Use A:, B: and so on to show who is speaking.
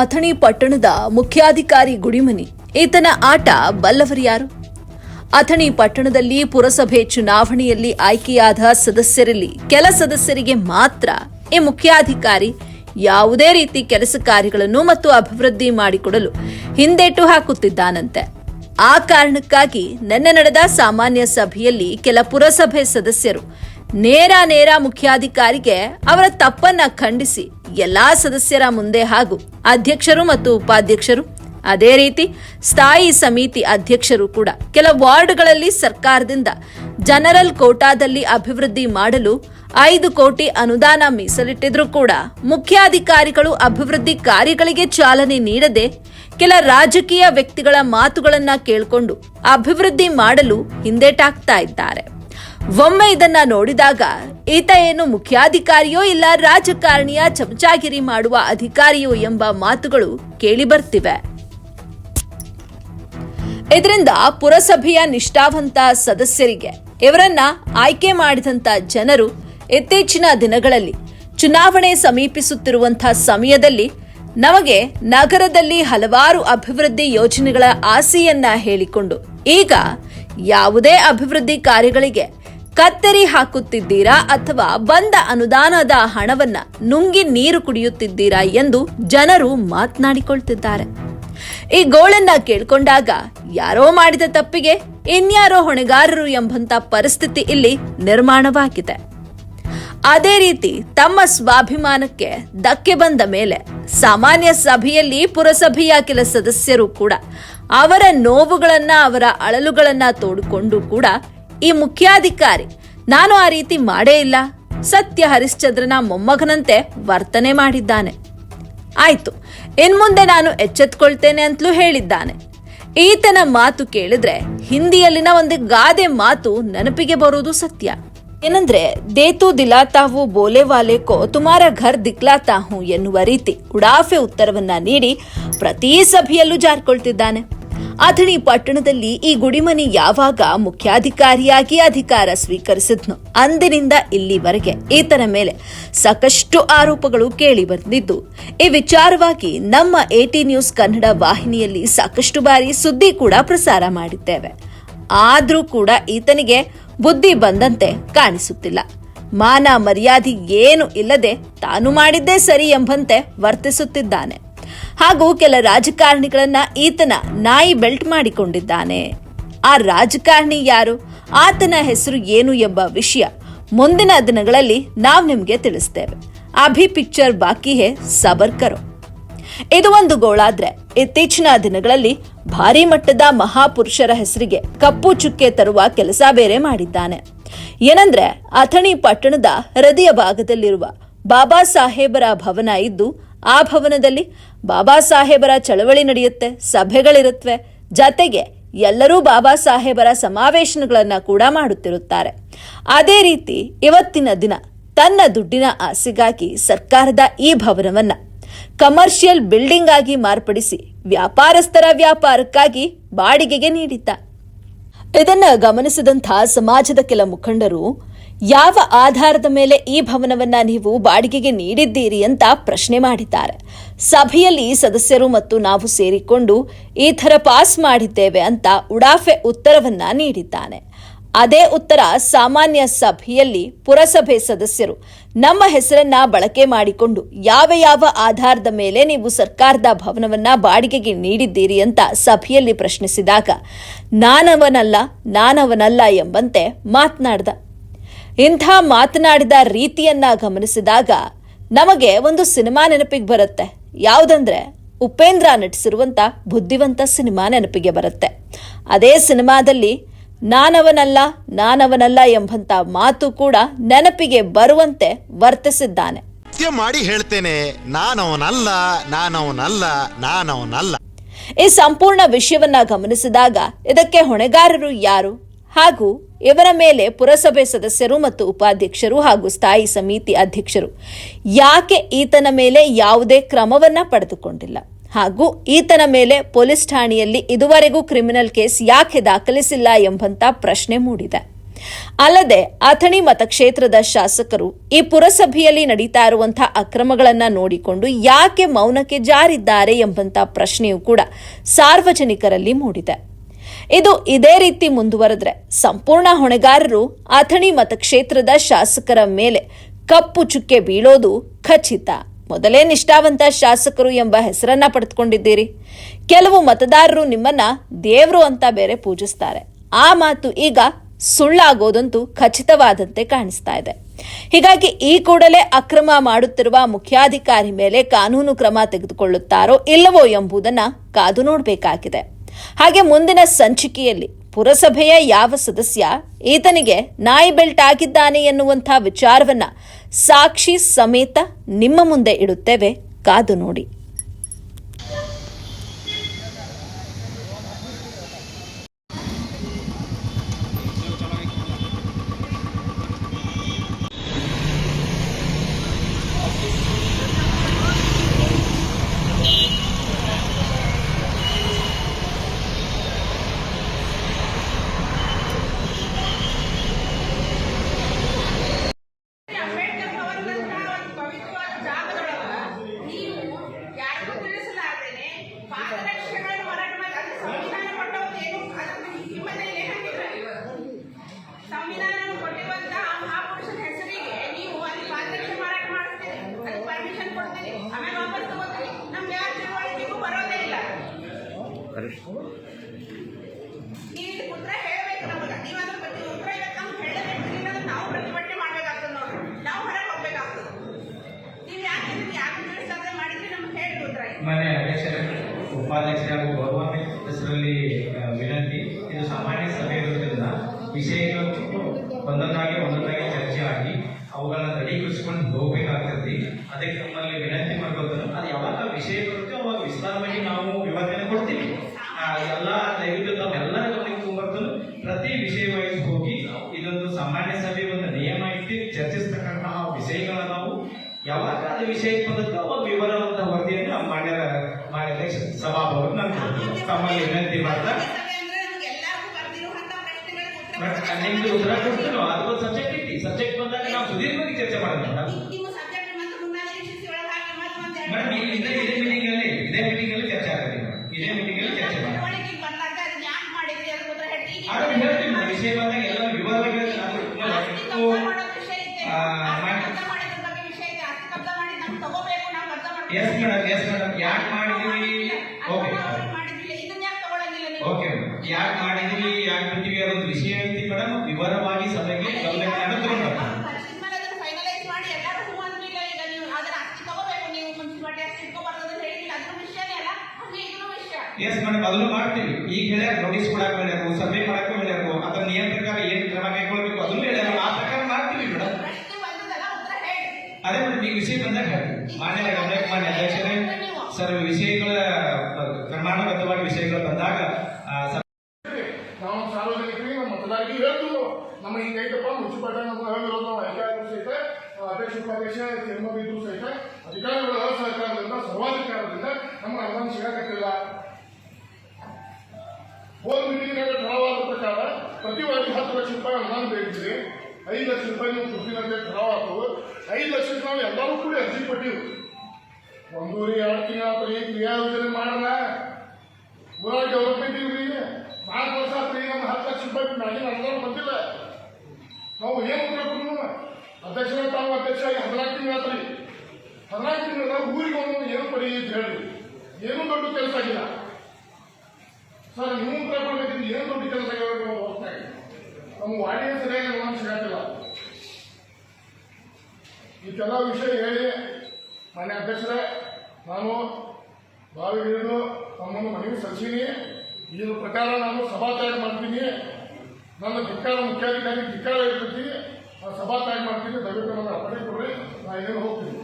A: ಅಥಣಿ ಪಟ್ಟಣದ ಮುಖ್ಯಾಧಿಕಾರಿ ಗುಡಿಮನಿ. ಈತನ ಆಟ ಬಲ್ಲವರು ಯಾರು ಅಥಣಿ ಪಟ್ಟಣದಲ್ಲಿ ಪುರಸಭೆ ಚುನಾವಣೆಯಲ್ಲಿ ಆಯ್ಕೆಯಾದ ಸದಸ್ಯರಲ್ಲಿ ಕೆಲ ಸದಸ್ಯರಿಗೆ ಮಾತ್ರ ಈ ಮುಖ್ಯಾಧಿಕಾರಿ ಯಾವುದೇ ರೀತಿ ಕೆಲಸ ಕಾರ್ಯಗಳನ್ನು ಮತ್ತು ಅಭಿವೃದ್ಧಿ ಮಾಡಿಕೊಡಲು ಹಿಂದೇಟು ಹಾಕುತ್ತಿದ್ದಾನಂತೆ. ಆ ಕಾರಣಕ್ಕಾಗಿ ನಿನ್ನೆ ನಡೆದ ಸಾಮಾನ್ಯ ಸಭೆಯಲ್ಲಿ ಕೆಲ ಪುರಸಭೆ ಸದಸ್ಯರು ನೇರ ನೇರ ಮುಖ್ಯಾಧಿಕಾರಿಗೆ ಅವರ ತಪ್ಪನ್ನ ಖಂಡಿಸಿ ಎಲ್ಲಾ ಸದಸ್ಯರ ಮುಂದೆ ಹಾಗೂ ಅಧ್ಯಕ್ಷರು ಮತ್ತು ಉಪಾಧ್ಯಕ್ಷರು, ಅದೇ ರೀತಿ ಸ್ಥಾಯಿ ಸಮಿತಿ ಅಧ್ಯಕ್ಷರು ಕೂಡ ಕೆಲ ವಾರ್ಡ್ಗಳಲ್ಲಿ ಸರ್ಕಾರದಿಂದ ಜನರಲ್ ಕೋಟಾದಲ್ಲಿ ಅಭಿವೃದ್ಧಿ ಮಾಡಲು ಐದು ಕೋಟಿ ಅನುದಾನ ಮೀಸಲಿಟ್ಟಿದ್ರೂ ಕೂಡ ಮುಖ್ಯಾಧಿಕಾರಿಗಳು ಅಭಿವೃದ್ಧಿ ಕಾರ್ಯಗಳಿಗೆ ಚಾಲನೆ ನೀಡದೆ ಕೆಲ ರಾಜಕೀಯ ವ್ಯಕ್ತಿಗಳ ಮಾತುಗಳನ್ನ ಕೇಳಿಕೊಂಡು ಅಭಿವೃದ್ಧಿ ಮಾಡಲು ಹಿಂದೇಟಾಗ್ತಾ ಇದ್ದಾರೆ. ಒಮ್ಮೆ ಇದನ್ನ ನೋಡಿದಾಗ, ಈತ ಏನು ಮುಖ್ಯಾಧಿಕಾರಿಯೋ ಇಲ್ಲ ರಾಜಕಾರಣಿಯ ಚಮಚಾಗಿರಿ ಮಾಡುವ ಅಧಿಕಾರಿಯೋ ಎಂಬ ಮಾತುಗಳು ಕೇಳಿಬರ್ತಿವೆ. ಇದರಿಂದ ಪುರಸಭೆಯ ನಿಷ್ಠಾವಂತ ಸದಸ್ಯರಿಗೆ, ಇವರನ್ನ ಆಯ್ಕೆ ಮಾಡಿದಂತ ಜನರು ಇತ್ತೀಚಿನ ದಿನಗಳಲ್ಲಿ ಚುನಾವಣೆ ಸಮೀಪಿಸುತ್ತಿರುವಂತಹ ಸಮಯದಲ್ಲಿ ನಮಗೆ ನಗರದಲ್ಲಿ ಹಲವಾರು ಅಭಿವೃದ್ಧಿ ಯೋಜನೆಗಳ ಆಸೆಯನ್ನ ಹೇಳಿಕೊಂಡು, ಈಗ ಯಾವುದೇ ಅಭಿವೃದ್ಧಿ ಕಾರ್ಯಗಳಿಗೆ ಕತ್ತರಿ ಹಾಕುತ್ತಿದ್ದೀರಾ ಅಥವಾ ಬಂದ ಅನುದಾನದ ಹಣವನ್ನ ನುಂಗಿ ನೀರು ಕುಡಿಯುತ್ತಿದ್ದೀರಾ ಎಂದು ಜನರು ಮಾತನಾಡಿಕೊಳ್ತಿದ್ದಾರೆ. ಈ ಗೋಳನ್ನ ಕೇಳ್ಕೊಂಡಾಗ ಯಾರೋ ಮಾಡಿದ ತಪ್ಪಿಗೆ ಇನ್ಯಾರೋ ಹೊಣೆಗಾರರು ಎಂಬಂತ ಪರಿಸ್ಥಿತಿ ಇಲ್ಲಿ ನಿರ್ಮಾಣವಾಗಿದೆ. ಅದೇ ರೀತಿ ತಮ್ಮ ಸ್ವಾಭಿಮಾನಕ್ಕೆ ಧಕ್ಕೆ ಬಂದ ಮೇಲೆ ಸಾಮಾನ್ಯ ಸಭೆಯಲ್ಲಿ ಪುರಸಭೆಯ ಕೆಲ ಸದಸ್ಯರು ಕೂಡ ಅವರ ನೋವುಗಳನ್ನ ಅವರ ಅಳಲುಗಳನ್ನ ತೋಡಿಕೊಂಡು ಕೂಡ ಈ ಮುಖ್ಯಾಧಿಕಾರಿ. ನಾನು ಆ ರೀತಿ ಮಾಡೇ ಇಲ್ಲ. ಸತ್ಯ ಹರಿಶ್ಚಂದ್ರನ ಮೊಮ್ಮಗನಂತೆ ವರ್ತನೆ ಮಾಡಿದ್ದಾನೆ. ಆಯ್ತು, ಇನ್ಮುಂದೆ ನಾನು ಎಚ್ಚೆತ್ಕೊಳ್ತೇನೆ ಅಂತಲೂ ಹೇಳಿದ್ದಾನೆ. ಈತನ ಮಾತು ಕೇಳಿದ್ರೆ ಹಿಂದಿಯಲ್ಲಿನ ಒಂದು ಗಾದೆ ಮಾತು ನೆನಪಿಗೆ ಬರೋದು ಸತ್ಯ. ಏನಂದ್ರೆ, ದೇತು ದಿಲಾತಾವು ಬೋಲೆವಾಲೆ ಬೋಲೆ ವಾಲೆ ಕೋ ತುಮಾರ ಘರ್ ದಿಕ್ಲಾತಾಹು ಎನ್ನುವ ರೀತಿ ಉಡಾಫೆ ಉತ್ತರವನ್ನ ನೀಡಿ ಪ್ರತಿ ಸಭೆಯಲ್ಲೂ ಜಾರ್ಕೊಳ್ತಿದ್ದಾನೆ. ಅಥಣಿ ಪಟ್ಟಣದಲ್ಲಿ ಈ ಗುಡಿಮನಿ ಯಾವಾಗ ಮುಖ್ಯಾಧಿಕಾರಿಯಾಗಿ ಅಧಿಕಾರ ಸ್ವೀಕರಿಸಿದ್ನು ಅಂದಿನಿಂದ ಇಲ್ಲಿವರೆಗೆ ಈತನ ಮೇಲೆ ಸಾಕಷ್ಟು ಆರೋಪಗಳು ಕೇಳಿ ಬಂದಿದ್ದು, ಈ ವಿಚಾರವಾಗಿ ನಮ್ಮ ಎಟಿ ನ್ಯೂಸ್ ಕನ್ನಡ ವಾಹಿನಿಯಲ್ಲಿ ಸಾಕಷ್ಟು ಬಾರಿ ಸುದ್ದಿ ಕೂಡ ಪ್ರಸಾರ ಮಾಡಿದ್ದೇವೆ. ಆದರೂ ಕೂಡ ಈತನಿಗೆ ಬುದ್ಧಿ ಬಂದಂತೆ ಕಾಣಿಸುತ್ತಿಲ್ಲ. ಮಾನ ಮರ್ಯಾದೆ ಏನು ಇಲ್ಲದೆ ತಾನು ಮಾಡಿದ್ದೇ ಸರಿ ಎಂಬಂತೆ ವರ್ತಿಸುತ್ತಿದ್ದಾನೆ. ಹಾಗೂ ಕೆಲ ರಾಜಕಾರಣಿಗಳನ್ನ ಈತನ ನಾಯಿ ಬೆಲ್ಟ್ ಮಾಡಿಕೊಂಡಿದ್ದಾನೆ. ಆ ರಾಜಕಾರಣಿ ಯಾರು? ಆತನ ಹೆಸರು ಏನು ಎಂಬ ವಿಷಯ ಮುಂದಿನ ದಿನಗಳಲ್ಲಿ ನಾವು ನಿಮಗೆ ತಿಳಿಸ್ತೇವೆ. ಅಭಿ ಪಿಕ್ಚರ್ ಬಾಕಿ ಹೇ ಸಬರ್ಕರು ಇದು ಒಂದು ಗೋಳಾದ್ರೆ. ಇತ್ತೀಚಿನ ದಿನಗಳಲ್ಲಿ ಭಾರಿ ಮಟ್ಟದ ಮಹಾಪುರುಷರ ಹೆಸರಿಗೆ ಕಪ್ಪು ಚುಕ್ಕೆ ತರುವ ಕೆಲಸ ಬೇರೆ ಮಾಡಿದ್ದಾನೆ. ಏನಂದ್ರೆ, ಅಥಣಿ ಪಟ್ಟಣದ ಹೃದಯ ಭಾಗದಲ್ಲಿರುವ ಬಾಬಾ ಸಾಹೇಬರ ಭವನ ಇದ್ದು ಆ ಭವನದಲ್ಲಿ ಬಾಬಾ ಸಾಹೇಬರ ಚಳವಳಿ ನಡೆಯುತ್ತೆ ಸಭೆಗಳಿರುತ್ತವೆ ಜತೆಗೆ ಎಲ್ಲರೂ ಬಾಬಾ ಸಾಹೇಬರ ಸಮಾವೇಶನಗಳನ್ನು ಕೂಡ ಮಾಡುತ್ತಿರುತ್ತಾರೆ. ಅದೇ ರೀತಿ ಇವತ್ತಿನ ದಿನ ತನ್ನ ದುಡ್ಡಿನ ಆಸೆಗಾಗಿ ಸರ್ಕಾರದ ಈ ಭವನವನ್ನ ಕಮರ್ಷಿಯಲ್ ಬಿಲ್ಡಿಂಗ್ ಆಗಿ ಮಾರ್ಪಡಿಸಿ ವ್ಯಾಪಾರಸ್ಥರ ವ್ಯಾಪಾರಕ್ಕಾಗಿ ಬಾಡಿಗೆಗೆ ನೀಡಿದ್ದ. ಇದನ್ನ ಗಮನಿಸಿದಂತಹ ಸಮಾಜದ ಕೆಲ ಮುಖಂಡರು ಯಾವ ಆಧಾರದ ಮೇಲೆ ಈ ಭವನವನ್ನ ನೀವು ಬಾಡಿಗೆಗೆ ನೀಡಿದ್ದೀರಿ ಅಂತ ಪ್ರಶ್ನೆ ಮಾಡಿದ್ದಾರೆ. ಸಭೆಯಲ್ಲಿ ಸದಸ್ಯರು ಮತ್ತು ನಾವು ಸೇರಿಕೊಂಡು ಈ ಥರ ಪಾಸ್ ಮಾಡಿದ್ದೇವೆ ಅಂತ ಉಡಾಫೆ ಉತ್ತರವನ್ನ ನೀಡಿದ್ದಾನೆ. ಅದೇ ಉತ್ತರ ಸಾಮಾನ್ಯ ಸಭೆಯಲ್ಲಿ ಪುರಸಭೆ ಸದಸ್ಯರು ನಮ್ಮ ಹೆಸರನ್ನ ಬಳಕೆ ಮಾಡಿಕೊಂಡು ಯಾವ ಯಾವ ಆಧಾರದ ಮೇಲೆ ನೀವು ಸರ್ಕಾರದ ಭವನವನ್ನ ಬಾಡಿಗೆಗೆ ನೀಡಿದ್ದೀರಿ ಅಂತ ಸಭೆಯಲ್ಲಿ ಪ್ರಶ್ನಿಸಿದಾಗ, ನಾನವನಲ್ಲ ನಾನವನಲ್ಲ ಎಂಬಂತೆ ಮಾತನಾಡ್ದ ಇಂಥ ಮಾತನಾಡಿದ ರೀತಿಯನ್ನ ಗಮನಿಸಿದಾಗ ನಮಗೆ ಒಂದು ಸಿನಿಮಾ ನೆನಪಿಗೆ ಬರುತ್ತೆ. ಯಾವುದಂದ್ರೆ ಉಪೇಂದ್ರ ನಟಿಸಿರುವಂತ ಬುದ್ಧಿವಂತ ಸಿನಿಮಾ ನೆನಪಿಗೆ ಬರುತ್ತೆ. ಅದೇ ಸಿನಿಮಾದಲ್ಲಿ ನಾನವನಲ್ಲ ನಾನವನಲ್ಲ ಎಂಬಂತ ಮಾತು ಕೂಡ ನೆನಪಿಗೆ ಬರುವಂತೆ ವರ್ತಿಸಿದ್ದಾನೆ.
B: ಮಾಡಿ ಹೇಳ್ತೇನೆ ನಾನವನಲ್ಲ ನಾನವನಲ್ಲ ನಾನವನಲ್ಲ.
A: ಈ ಸಂಪೂರ್ಣ ವಿಷಯವನ್ನ ಗಮನಿಸಿದಾಗ ಇದಕ್ಕೆ ಹೊಣೆಗಾರರು ಯಾರು? ಹಾಗೂ ಇವರ ಮೇಲೆ ಪುರಸಭೆ ಸದಸ್ಯರು ಮತ್ತು ಉಪಾಧ್ಯಕ್ಷರು ಹಾಗೂ ಸ್ಥಾಯಿ ಸಮಿತಿ ಅಧ್ಯಕ್ಷರು. ಯಾಕೆ ಈತನ ಮೇಲೆ ಯಾವುದೇ ಕ್ರಮವನ್ನ ಪಡೆದುಕೊಂಡಿಲ್ಲ? ಹಾಗೂ ಈತನ ಮೇಲೆ ಪೊಲೀಸ್ ಠಾಣೆಯಲ್ಲಿ ಇದುವರೆಗೂ ಕ್ರಿಮಿನಲ್ ಕೇಸ್ ಯಾಕೆ ದಾಖಲಿಸಿಲ್ಲ ಎಂಬಂತ ಪ್ರಶ್ನೆ ಮೂಡಿದೆ. ಅಲ್ಲದೆ ಅಥಣಿ ಮತಕ್ಷೇತ್ರದ ಶಾಸಕರು ಈ ಪುರಸಭೆಯಲ್ಲಿ ನಡೀತಾ ಇರುವಂತಹ ಅಕ್ರಮಗಳನ್ನ ನೋಡಿಕೊಂಡು ಯಾಕೆ ಮೌನಕ್ಕೆ ಜಾರಿದ್ದಾರೆ ಎಂಬಂತ ಪ್ರಶ್ನೆಯೂ ಕೂಡ ಸಾರ್ವಜನಿಕರಲ್ಲಿ ಮೂಡಿದೆ. ಇದು ಇದೇ ರೀತಿ ಮುಂದುವರೆದ್ರೆ ಸಂಪೂರ್ಣ ಹೊಣೆಗಾರರು ಅಥಣಿ ಮತಕ್ಷೇತ್ರದ ಶಾಸಕರ ಮೇಲೆ ಕಪ್ಪು ಚುಕ್ಕೆ ಬೀಳೋದು ಖಚಿತ. ಮೊದಲೇ ನಿಷ್ಠಾವಂತ ಶಾಸಕರು ಎಂಬ ಹೆಸರನ್ನ ಪಡೆದುಕೊಂಡಿದ್ದೀರಿ. ಕೆಲವು ಮತದಾರರು ನಿಮ್ಮನ್ನ ದೇವ್ರು ಅಂತ ಬೇರೆ ಪೂಜಿಸ್ತಾರೆ. ಆ ಮಾತು ಈಗ ಸುಳ್ಳಾಗೋದಂತೂ ಖಚಿತವಾದಂತೆ ಕಾಣಿಸ್ತಾ ಇದೆ. ಹೀಗಾಗಿ ಈ ಕೂಡಲೇ ಅಕ್ರಮ ಮಾಡುತ್ತಿರುವ ಮುಖ್ಯಾಧಿಕಾರಿ ಮೇಲೆ ಕಾನೂನು ಕ್ರಮ ತೆಗೆದುಕೊಳ್ಳುತ್ತಾರೋ ಇಲ್ಲವೋ ಎಂಬುದನ್ನ ಕಾದು ನೋಡಬೇಕಾಗಿದೆ. ಹಾಗೆ ಮುಂದಿನ ಸಂಚಿಕೆಯಲ್ಲಿ ಪುರಸಭೆಯ ಯಾವ ಸದಸ್ಯ ಈತನಿಗೆ ನಾಯಿ ಬೆಲ್ಟ್ ಆಗಿದ್ದಾನೆ ಎನ್ನುವಂಥ ವಿಚಾರವನ್ನ ಸಾಕ್ಷಿ ಸಮೇತ ನಿಮ್ಮ ಮುಂದೆ ಇಡುತ್ತೇವೆ. ಕಾದು ನೋಡಿ
C: ಅಂಬೇಡ್ಕರ್ ಭವನದಂತಹ ಒಂದು ಪವಿತ್ರವಾದ ಜಾಗದೊಳಗ ನೀವು ಯಾರಿಗೂ ತಿಳಿಸಲಾರ್ದೇನೆ ಪಾದರಕ್ಷೆಗಳನ್ನು ಮಾರಾಟ ಮಾಡಿ ಅದು ಸಂವಿಧಾನ ಕೊಟ್ಟವ್ರು ಏನು ಅದಕ್ಕೆ ಹಿಮ್ಮದಲ್ಲಿ ಹಾಕಿದ್ರೆ ಸಂವಿಧಾನ ಕೊಟ್ಟಿರುವಂತಹ ಮಹಾಪುರುಷನ ಹೆಸರಿಗೆ ನೀವು ಅಲ್ಲಿ ಪಾದರಕ್ಷೆ ಮಾರಾಟ ಮಾಡಿಸ್ತೀರಿ ಅದಕ್ಕೆ ಪರ್ಮಿಷನ್ ಕೊಡ್ತೀರಿ ಆಮೇಲೆ ವಾಪಸ್ ತಗೋತೀರಿ ನಮ್ಗೆ ಯಾವ ತಿಳುವಳಿಕೆಗೂ ಬರೋದೇ ಇಲ್ಲ ನೀವು ಇದಕ್ಕೆ ಉತ್ತರ ಹೇಳಬೇಕು ನಮಗೆ ನೀವು ಅದ್ರ ಬಗ್ಗೆ ಉತ್ತರ ಇವತ್ತು ನಮ್ಗೆ ಹೇಳಬೇಕು ಇಲ್ಲಾಂದ್ರೆ ನಾವು ಪ್ರತಿಭಟನೆ ಮಾಡ್ಬೇಕಾಗ್ತದೆ ನೋಡ್ರಿ ನಾವು ಹೊರಗೆ ಹೋಗ್ಬೇಕಾಗ್ತದೆ ನೀವು ಯಾಕೆ ಇದಕ್ಕೆ ಯಾಕೆ ತಿಳಿಸಾದ್ರೆ ಮಾಡಿದ್ರೆ ನಮ್ಗೆ ಹೇಳಿ ಉತ್ತರ ಇದು.
D: ಮಾನ್ಯ ಅಧ್ಯಕ್ಷರೇ ಹೆಸರಲ್ಲಿ ಹಾಗೂ ಸದಸ್ಯರಲ್ಲಿ ಆ, ವಿನಂತಿ. ಇದು ಸಾಮಾನ್ಯ ಸಭೆ ಇರೋದ್ರಿಂದ ವಿಷಯಗಳು ಒಂದೊಂದಾಗಿ ಒಂದೊಂದಾಗಿ ಚರ್ಚೆ ಆಗಿ ಅವುಗಳನ್ನ ದೃಢೀಕರಿಸಿಕೊಂಡು ಹೋಗ್ಬೇಕಾಗ್ತದೆ. ಅದಕ್ಕೆ ನಮ್ಮಲ್ಲಿ ವಿನಂತಿ ಮಾಡ್ಬೋದು ಅದು ಯಾವಾಗ ವಿಷಯ ಬರುತ್ತೆ ಅವಾಗ ವಿಸ್ತಾರವಾಗಿ ನಾವು ವಿವರಣೆ ಕೊಡ್ತೀವಿ ಆ, ಎಲ್ಲ ದಯವಿಟ್ಟು ತಾವು ಎಲ್ಲರ ಗಮನಕ್ಕೆ ತೊಗೊಂಬರ್ತಾರೆ ಪ್ರತಿ ವಿಷಯವಾಗಿ ಹೋಗಿ ಇದೊಂದು ಸಾಮಾನ್ಯ ಸಭೆ ಒಂದು ನಿಯಮ ಇಟ್ಟು ಚರ್ಚಿಸ್ತಕ್ಕಂತಹ ವಿಷಯಗಳ ನಾವು ಯಾವಾಗ ಅದು ವಿಷಯಕ್ಕೆ ಬಂದದ್ದು ಅವಾಗ ವಿವರವಾದ ವರದಿಯನ್ನು ಮಾನ್ಯ ಮಾನ್ಯ ಸಭಾಭವನ ನಾನು ತಮ್ಮಲ್ಲಿ ವಿನಂತಿ ಮಾಡ್ತಾ.
C: ನಿಮ್ಗೆ ಉತ್ತರ
D: ಕೊಡ್ತೀನೋ. ಅದು ಸಬ್ಜೆಕ್ಟ್ ಇಟ್ಟು ಸಬ್ಜೆಕ್ಟ್ ಬಂದಾಗ ನಾವು ಸುದೀರ್ಘವಾಗಿ ಚರ್ಚೆ ಮಾಡೋಣ ಮೇಡಮ್
C: ನೀವು- ನೀವು ಸಬ್ಜೆಕ್ಟ್ ಮತ್ತೆ ಮುನ್ನಾಡಿ ಶಿಕ್ಷೆ ಒಳಗೆ ಹಾಕಿ ಮತ್ತೆ ಒಂದ್ ಎರಡು
D: ಮೇಡಮ್ ಇಲ್ಲಿ ಇದೇ ಇದೇ ಮೀಟಿಂಗ್ ಅಲ್ಲಿ ಇದೇ ಮೀಟಿಂಗ್ ಅಲ್ಲಿ ಚರ್ಚೆ ಆಗುತ್ತೆ ಮೇಡಮ್ ಇದೇ ಮೀಟಿಂಗ್ ಅಲ್ಲಿ ಚರ್ಚೆ ಮಾಡೋಣ
C: ತಿಳುವಳಿಕೆಗೆ ಬಂದಾಗ ಅದನ್ನ ಯಾಕೆ ಮಾಡಿದ್ರಿ ಅದಕ್ಕೆ ಉತ್ತರ ಹೇಳಿ ಈಗ
D: ಆದ್ರೆ ಹೇಳ್ತೀನಿ ಮೇಡಮ್, ವಿಷಯ ಬಂದಾಗ ಎಲ್ಲ ವಿವರವಾಗಿ ಹೇಳ್ತೀನಿ. ನಾನು ತುಂಬಾ
C: ಆಸ್ತಿ
D: ಇವತ್ತು,
C: ಕಬ್ಜಾ ಮಾಡೋದ್ ವಿಷಯ ಇದೆ.
D: ಆ,
C: ಆಸ್ತಿ
D: ಮಾಡ್-
C: ಕಬ್ಜಾ ಮಾಡಿದ್ರ ಬಗ್ಗೆ ವಿಷಯ ಇದೆ. ಆಸ್ತಿ ಕಬ್ಜಾ ಮಾಡಿ ನಮ್ಗೆ ತಗೋಬೇಕು, ನಾವು ಕಬ್ಜಾ ಮಾಡ್ಬೇಕು.
D: ಎಸ್ ಮೇಡಮ್ ಎಸ್ ಮೇಡಮ್ ಯಾಕೆ ಮಾಡಿದೀವಿ ಓಕೆ
C: ಅದನ್ನ?
D: ಓಕೆ ಯಾಕೆ ಮಾಡಿದೀವಿ ಯಾಕೆ ಬಿಟ್ಟಿವಿ ಅನ್ನೋದು ವಿಷಯ ಐತಿ ಮೇಡಮ್ ವಿವರವಾಗಿ ಸಭೆಗೆ ಗಮನಕ್ಕೆ ತಗೊಂಡು
C: ಅದನ್ನ ಅದನ್ನ
D: ಎಸ್ ಮೇಡಮ್ ಅದನ್ನು ಮಾಡ್ತೀವಿ. ಈಗ ಹೇಳ್ಯಾರ ನೋಟಿಸ್ ಕೊಡಕ್ ಹೇಳ್ಯಾರು ಸರ್ವೆ ಮಾಡಕ್ ಹೇಳ್ಯಾರು ಅದರ ನಿಯಮ ಪ್ರಕಾರ ಏನ್ ಕ್ರಮ ಕೈಗೊಳ್ಬೇಕು ಅದನ್ನು ಹೇಳ್ಯಾರ. ಆ ಪ್ರಕಾರ ಮಾಡ್ತೀವಿ ಮೇಡಮ್
C: ಪ್ರಶ್ನೆ ಬಂದದಲ್ಲ ಉತ್ತರ ಹೇಳಿ
D: ಅದೇ ಮೇಡಮ್ ಈ ವಿಷಯ ಬಂದಾಗ ಹೇಳಿ ಮಾನ್ಯ ಗಮನಕ್ಕೆ ಮಾನ್ಯ ಅಧ್ಯಕ್ಷರೇ ಸರ್ ವಿಷಯಗಳ ಕ್ರಮಾನುಗತವಾಗಿ ವಿಷಯಗಳು ಬಂದಾಗ
E: ನಾವು ನಮ್ಮ ನಾವು ಸಹಿತ ಸರ್ವಾಧಿಕಾರದಿಂದ ಹೋದ ಪ್ರಕಾರ ಪ್ರತಿ ವಾರ್ಡಿಗೆ ಹತ್ತು ಲಕ್ಷ ರೂಪಾಯಿ ಅನುದಾನ ಬೇಕಿದೆ. ಐದು ಲಕ್ಷ ರೂಪಾಯಿ ನೀವು ಕೊಡ್ತೀನಂತ ಠರಾವ್ ಆತು ಐದು ಲಕ್ಷಕ್ಕೆ ನಾವು ಎಲ್ಲರೂ ಕೂಡ ಅರ್ಜಿ ಕೊಟ್ಟಿವಿ. ಒಂದೂರಿ ಎರಡು ತಿಂಗಳ ಕ್ರಿಯಾ ಯೋಜನೆ ಮಾಡಲ್ಲ. ಊರಾಗ ಡೆವಲಪ್ಮೆಂಟ್ ನಾಲ್ಕು ವರ್ಷ ಆತ್ರಿ ನಮ್ಮ ಹತ್ತು ಲಕ್ಷ ರೂಪಾಯಿ ಮ್ಯಾಗಿನ ಅಂದ್ರೆ ಬಂದಿಲ್ಲ. ನಾವು ಏನು ಮಾಡ್ಬೇಕು ಅಧ್ಯಕ್ಷರ, ತಾವು ಅಧ್ಯಕ್ಷ ಆಗಿ ಹದಿನಾಲ್ಕು ತಿಂಗಳ ಆತ್ರಿ ಹದಿನಾಲ್ಕು ತಿಂಗಳ ಊರಿಗೆ ಒಂದು ಏನು ಪಡಿ ಅಂತ ಹೇಳಿ. ಏನೂ ದೊಡ್ಡ ಕೆಲಸ ಆಗಿಲ್ಲ. ಸರ್, ನೀವು ಕೂಡ ಕೊಡ್ಬೇಕಿದ್ರೆ ಏನು ದೊಡ್ಡ ಕೆಲಸ ಆಗಿಲ್ಲ ನಮ್ಮ ವಾಡಿಗೆ ಸರಿಯಾಗಿ ಅನುದಾನ ಈ ಇಷ್ಟೆಲ್ಲ ವಿಷಯ ಹೇಳಿ ಮನೆ ಅಧ್ಯಕ್ಷರೇ, ನಾನು ಬಾವಿ ನಮ್ಮನ್ನು ತಮ್ಮನ್ನು ಮನವಿ ಸಲ್ಲಿಸೀನಿ ಇದ್ರ ಪ್ರಕಾರ ನಾನು ಸಭಾತ್ಯಾಗ ಮಾಡ್ತೀನಿ. ನನ್ನ ಧಿಕ್ಕಾರ ಮುಖ್ಯಾಧಿಕಾರಿ ಧಿಕ್ಕಾರ ಇರ್ತೈತಿ. ನಾನು ಸಭಾತ್ಯಾಗ ಮಾಡ್ತೀನಿ. ದಯವಿಟ್ಟು ನನ್ನ ಅಪ್ಪಣೆ ಕೊಡ್ರಿ. ನಾನು ಏನು ಹೋಗ್ತೀನಿ.